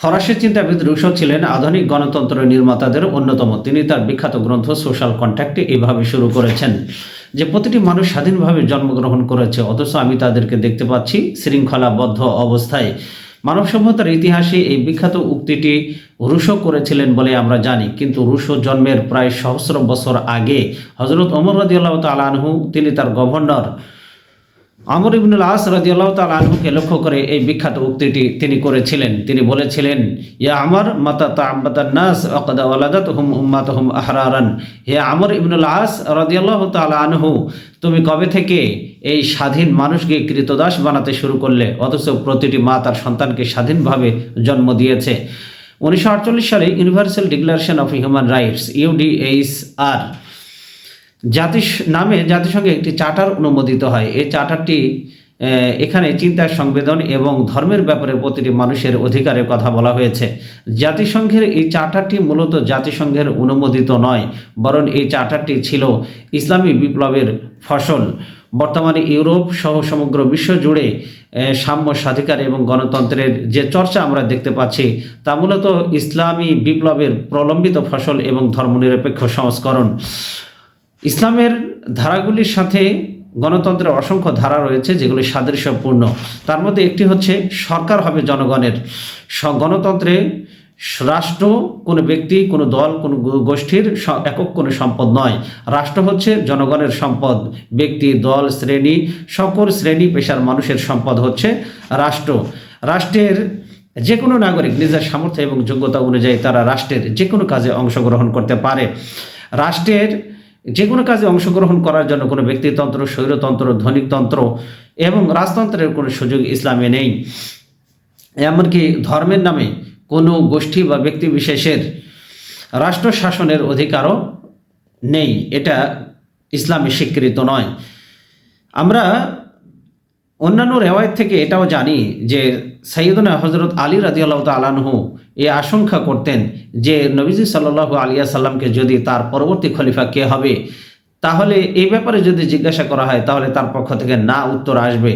ফরাসি চিন্তাবিদ রুশো ছিলেন আধুনিক গণতন্ত্র নির্মাতাদের অন্যতম। তিনি তার বিখ্যাত গ্রন্থ সোশ্যাল কন্ট্যাক্টে এভাবে শুরু করেছেন যে প্রতিটি মানুষ স্বাধীনভাবে জন্মগ্রহণ করেছে, অথচ আমি তাদেরকে দেখতে পাচ্ছি শৃঙ্খলাবদ্ধ অবস্থায়। মানব সভ্যতার ইতিহাসে এই বিখ্যাত উক্তিটি রুশো করেছিলেন বলে আমরা জানি, কিন্তু রুশো জন্মের প্রায় সহস্র বছর আগে হজরত ওমর রাদিয়াল্লাহু তাআলা আনহু, তিনি তার গভর্নর আমর ইবনুল আস রাদিয়াল্লাহু তাআলা আনহুকে লক্ষ্য করে এই বিখ্যাত উক্তিটি তিনি করেছিলেন। তিনি বলেছিলেন, ইয়া আমর, মাতা তাআব্বাদান নাস আকাদা ওয়ালাদাতহুম উম্মাতুহুম আহরারান। হে আমর ইবনুল আস রাদিয়াল্লাহু তাআলা আনহু, তুমি কবে থেকে এই স্বাধীন মানুষকে কৃতদাস বানাতে শুরু করলে? অথচ প্রতিটি মা তার সন্তানকে স্বাধীনভাবে জন্ম দিয়েছে। উনিশশো আটচল্লিশ সালে universal declaration of human rights UDHR জাতিস, নামে জাতিসংঘে একটি চার্টার অনুমোদিত হয়। এই চার্টারটি এখানে চিন্তার সংবেদন এবং ধর্মের ব্যাপারে প্রতিটি মানুষের অধিকারের কথা বলা হয়েছে। জাতিসংঘের এই চার্টারটি মূলত জাতিসংঘের অনুমোদিত নয়, বরং এই চার্টারটি ছিল ইসলামী বিপ্লবের ফসল। বর্তমানে ইউরোপ সহ সমগ্র বিশ্ব জুড়ে সাম্য স্বাধিকার এবং গণতন্ত্রের যে চর্চা আমরা দেখতে পাচ্ছি, তা মূলত ইসলামী বিপ্লবের প্রলম্বিত ফসল এবং ধর্মনিরপেক্ষ সংস্করণ। ইসলামের ধারাগুলির সাথে গণতন্ত্রের অসংখ্য ধারা রয়েছে যেগুলি সাদৃশ্যপূর্ণ। তার মধ্যে একটি হচ্ছে সরকার হবে জনগণের। গণতন্ত্রে রাষ্ট্র কোনো ব্যক্তি, কোনো দল, কোনো গোষ্ঠীর একক কোনো সম্পদ নয়। রাষ্ট্র হচ্ছে জনগণের সম্পদ। ব্যক্তি, দল, শ্রেণি, সকল শ্রেণি পেশার মানুষের সম্পদ হচ্ছে রাষ্ট্র। রাষ্ট্রের যে কোনো নাগরিক নিজের সামর্থ্য এবং যোগ্যতা অনুযায়ী তারা রাষ্ট্রের যে কোনো কাজে অংশগ্রহণ করতে পারে। রাষ্ট্রের যে কোনো কাজে অংশগ্রহণ করার জন্য কোনো ব্যক্তিতন্ত্র, স্বৈরতন্ত্র, ধনিকতন্ত্র এবং রাজতন্ত্রের কোনো সুযোগ ইসলামে নেই। এমনকি ধর্মের নামে কোনো গোষ্ঠী বা ব্যক্তি বিশেষের রাষ্ট্র শাসনের অধিকারও নেই। এটা ইসলামে স্বীকৃত নয়। আমরা অন্যান্য রেওয়ায়ত থেকে এটাও জানি যে সৈয়দনা হজরত আলী রাজিয়াল্লাহ তালানহু এ আশঙ্কা করতেন যে নবীজি সাল্লাল্লাহু আলিয়া সাল্লামকে যদি তার পরবর্তী খলিফা কে হবে, তাহলে এই ব্যাপারে যদি জিজ্ঞাসা করা হয়, তাহলে তার পক্ষ থেকে না উত্তর আসবে।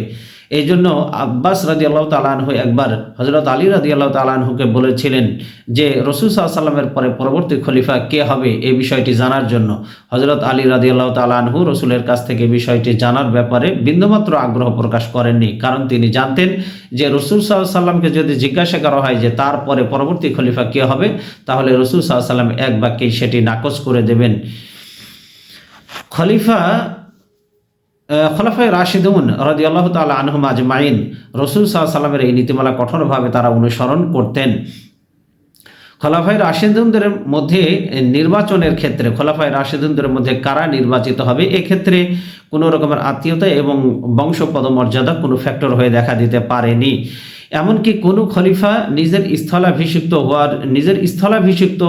এই জন্য আব্বাস রাজি আল্লাহ তালানহু একবার হজরত আলী রাজি আল্লাহ তালানহুকে বলেছিলেন যে রসুল সাল্লামের পরে পরবর্তী খলিফা কে হবে এই বিষয়টি জানার জন্য। হজরত আলী রাজি আল্লাহ তালানহু রসুলের কাছ থেকে বিষয়টি জানার ব্যাপারে বিন্দুমাত্র আগ্রহ প্রকাশ করেননি। কারণ তিনি জানতেন যে রসুল সাল্লামকে যদি জিজ্ঞাসা করা হয় যে তারপরে পরবর্তী খলিফা কে হবে, তাহলে রসুল সাল্লাম এক বাক্যেই সেটি নাকচ করে দেবেন। খলিফা খলাফায় রাশিদুন রাজি আল্লাহ তাল আনহুম আজমাইন, রসুল সাল্লামের এই নীতিমালা কঠোরভাবে তারা অনুসরণ করতেন। খলাফায় রাশিদুনদের মধ্যে নির্বাচনের ক্ষেত্রে, খলাফায় রাশিদুনদের মধ্যে কারা নির্বাচিত হবে, এক্ষেত্রে কোনো রকমের আত্মীয়তা এবং বংশ পদমর্যাদা কোনো ফ্যাক্টর হয়ে দেখা দিতে পারেনি। এমনকি কোনো খলিফা নিজের স্থলাভিষিক্ত হওয়ার, নিজের স্থলাভিষিক্ত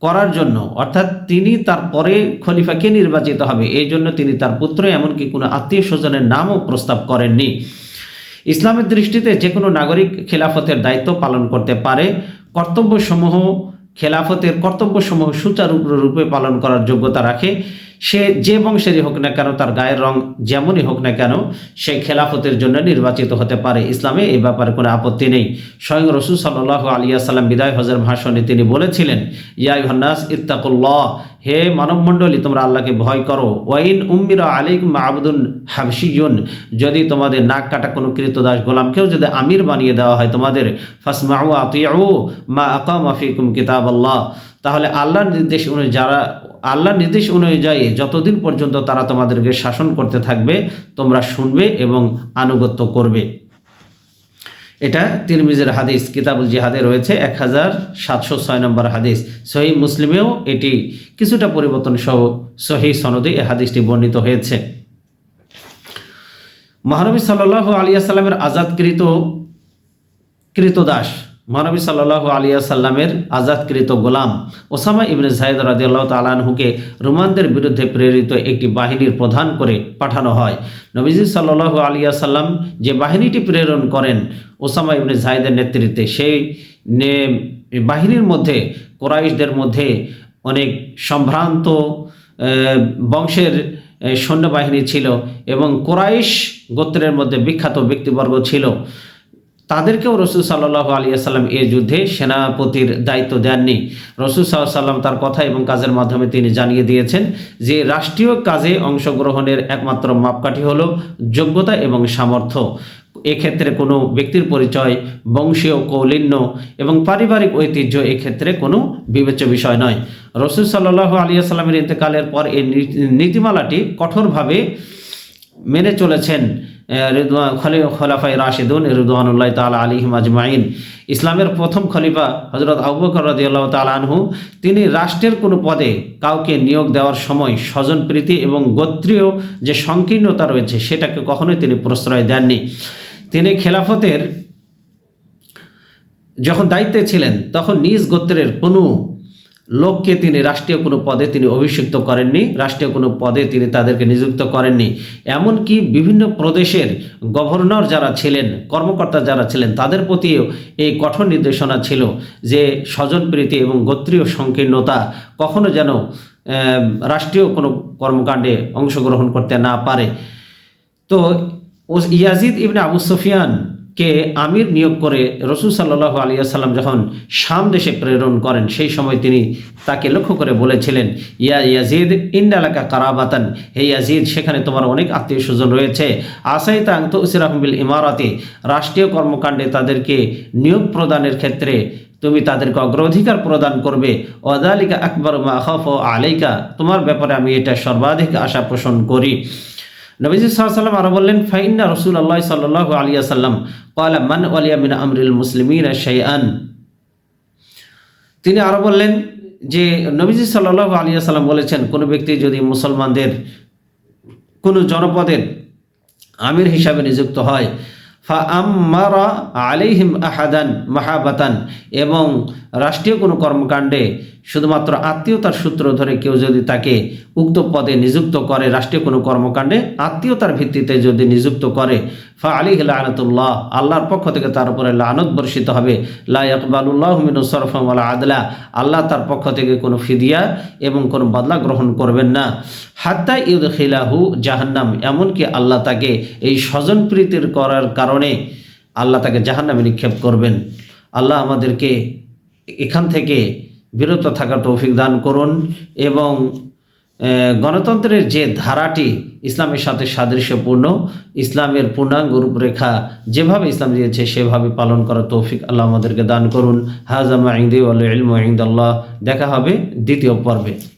করার জন্য। অর্থাৎ তিনি তার পরে খলিফাকে নির্বাচিত হবে। এই জন্য তিনি তার পুত্র, এমনকি কোনো আত্মীয় স্বজনের নামও প্রস্তাব করেননি। ইসলামের দৃষ্টিতে যে কোনো নাগরিক খেলাফতের দায়িত্ব পালন করতে পারে। কর্তব্যসমূহ খেলাফতের কর্তব্যসমূহ সুচারুরূপে পালন করার যোগ্যতা রাখে। সে যে বংশেরই হোক না কেন, তার গায়ের রং যেমনই হোক না কেন, সে খেলাফতের জন্য নির্বাচিত হতে পারে। ইসলামে এই ব্যাপারে কোনো আপত্তি নেই। স্বয়ং রসুল সাল্লাহ আলিয়া সাল্লাম বিদায় হজের ভাষণে তিনি বলেছিলেন ইয়াই হন্নাস ইত্তাকুল্লাহ, হে মানবমণ্ডলী, তোমরা আল্লাহকে ভয় করো। ওয়াইন উম্মিরা আলিক মাহবুদুন হাবসিয়ুন যদি তোমাদের নাক কাটা কোনো কৃতদাস গোলামকেও যদি আমির বানিয়ে দেওয়া হয় তোমাদের, ফাসমাউ আতিয়াউ মা আকাম আফিকুম কিতাব আল্লাহ তাহলে আল্লাহর নির্দেশ অনুযায়ী যারা আল্লাহর নির্দেশ অনুযায়ী যতদিন পর্যন্ত তারা তোমাদেরকে শাসন করতে থাকবে, তোমরা শুনবে এবং আনুগত্য করবে। এটা তিরমিজের হাদিস, কিতাবুল জিহাদে রয়েছে এক হাজার সাতশো ছয় নম্বর হাদিস। সহি মুসলিমেও এটি কিছুটা পরিবর্তন সহ সহি সনদে এ হাদিসটি বর্ণিত হয়েছে। মহানবী সাল্লাহ আলিয়া সাল্লামের আজাদকৃত, কৃতদাস মহানবী সাল্লাহ আলিয়া সাল্লামের আজাদকৃত গোলাম ওসামা ইবনে জাহেদ রাজিয়াল্লাহ তালানহুকে রোমানদের বিরুদ্ধে প্রেরিত একটি বাহিনীর প্রধান করে পাঠানো হয়। নবীজি সাল্লাহ আলিয়া সাল্লাম যে বাহিনীটি প্রেরণ করেন, ওসামা ইবনে জাহেদের নেতৃত্বে সেই বাহিনীর মধ্যে, কোরাইশদের মধ্যে অনেক সম্ভ্রান্ত বংশের সৈন্যবাহিনী ছিল এবং কোরাইশ গোত্রের মধ্যে বিখ্যাত ব্যক্তিবর্গ ছিল। তাদেরকেও রসুল সাল্লাহ আলী সাল্লাম এ যুদ্ধে সেনাপতির দায়িত্ব দেননি। রসুল সাল্লাহ সাল্লাম তার কথা এবং কাজের মাধ্যমে তিনি জানিয়ে দিয়েছেন যে, রাষ্ট্রীয় কাজে অংশগ্রহণের একমাত্র মাপকাঠি হল যোগ্যতা এবং সামর্থ্য। এক্ষেত্রে কোনো ব্যক্তির পরিচয় বংশীয়, কৌলিন্য এবং পারিবারিক ঐতিহ্য এক্ষেত্রে কোনো বিবেচ্য বিষয় নয়। রসুল সাল্লাহ আলিয়া সাল্লামের ইন্তেকালের পর এই নীতি- নীতিমালাটি কঠোরভাবে মেনে চলেছেন আহ, রিদওয়ান খলি খলাফাই রাশিদুন রিদওয়ানুল্লাহ তালা আলিহিম আজমাইন। ইসলামের প্রথম খলিফা হজরত আবু বকর রাদিয়াল্লাহু তাআলা আনহু তিনি রাষ্ট্রের কোনো পদে কাউকে নিয়োগ দেওয়ার সময় স্বজনপ্রীতি এবং গোত্রীয় যে সংকীর্ণতা রয়েছে সেটাকে কখনোই তিনি প্রশ্রয় দেননি। তিনি খেলাফতের যখন দায়িত্বে ছিলেন তখন নিজ গোত্রের কোনো লোককে তিনি রাষ্ট্রীয় কোনো পদে তিনি অভিষিক্ত করেননি, রাষ্ট্রীয় কোনো পদে তিনি তাদেরকে নিযুক্ত করেননি। এমনকি বিভিন্ন প্রদেশের গভর্নর যারা ছিলেন, কর্মকর্তা যারা ছিলেন, তাদের প্রতিও এই কঠোর নির্দেশনা ছিল যে স্বজনপ্রীতি এবং গোত্রীয় সংকীর্ণতা কখনো যেন রাষ্ট্রীয় কোনো কর্মকাণ্ডে অংশগ্রহণ করতে না পারে। তো ইয়াজিদ ইবনে আবু সুফিয়ান কে আমির নিয়োগ করে রসুল সাল্লাহ আলিয়াল্লাম যখন শাম দেশে প্রেরণ করেন, সেই সময় তিনি তাকে লক্ষ্য করে বলেছিলেন, ইয়া ইয়াজিদ ইন্ডালাকা কারাবাতান। হে ইয়াজিদ, সেখানে তোমার অনেক আত্মীয় স্বজন রয়েছে। আসাই তাং তো উসিরাহমিল ইমারাতে। রাষ্ট্রীয় কর্মকাণ্ডে তাদেরকে নিয়োগ প্রদানের ক্ষেত্রে তুমি তাদেরকে অগ্রাধিকার প্রদান করবে। অদালিকা আকবর মাহফ আখাফ আলাইকা। তোমার ব্যাপারে আমি এটা সর্বাধিক আশা পোষণ করি। নবীজি সাল্লাম আরও বললেন, ফাইন্না রসুল আল্লাহ সাল্লাহ আলিয়া সাল্লাম কয়লা মান আলিয়া মিন আমরিল মুসলিমিন শাইআন? তিনি আরও বললেন যে, নবীজি সাল্লাহ আলিয়া সাল্লাম বলেছেন, কোনো ব্যক্তি যদি মুসলমানদের, কোনো জনপদের আমির হিসাবে নিযুক্ত হয় ফা আম্মারা আলাইহিম আহাদান মাহাবাতান এবং রাষ্ট্রীয় কোনো কর্মকাণ্ডে শুধুমাত্র আত্মীয়তার সূত্র ধরে কেউ যদি তাকে উক্ত পদে নিযুক্ত করে রাষ্ট্রীয় কোনো কর্মকাণ্ডে, আত্মীয়তার ভিত্তিতে যদি নিযুক্ত করে, ফা আলী লানতুল্লাহ, আল্লাহর পক্ষ থেকে তার উপরে লানত বর্ষিত হবে। লা ইকবালুল্লাহ মিনু সরফম আলা আদলা, আল্লাহ তার পক্ষ থেকে কোনো ফিদিয়া এবং কোনো বদলা গ্রহণ করবেন না। হাত্তা ইউদ খিলাহু জাহান্নাম, এমনকি আল্লাহ তাকে এই স্বজনপ্রীতির করার কারণে আল্লাহ তাকে জাহান্নামে নিক্ষেপ করবেন। আল্লাহ আমাদেরকে এখান থেকে বিরত থাকার তৌফিক দান করুন এবং গণতন্ত্রের যে ধারাটি ইসলামের সাথে সাদৃশ্যপূর্ণ, ইসলামের পূর্ণাঙ্গ রূপরেখা যেভাবে ইসলাম দিয়েছে সেভাবে পালন করার তৌফিক আল্লাহ আমাদেরকে দান করুন। হাজামা ইন্দি আল্লাহ ইন্দাল্লাহ। দেখা হবে দ্বিতীয় পর্বে।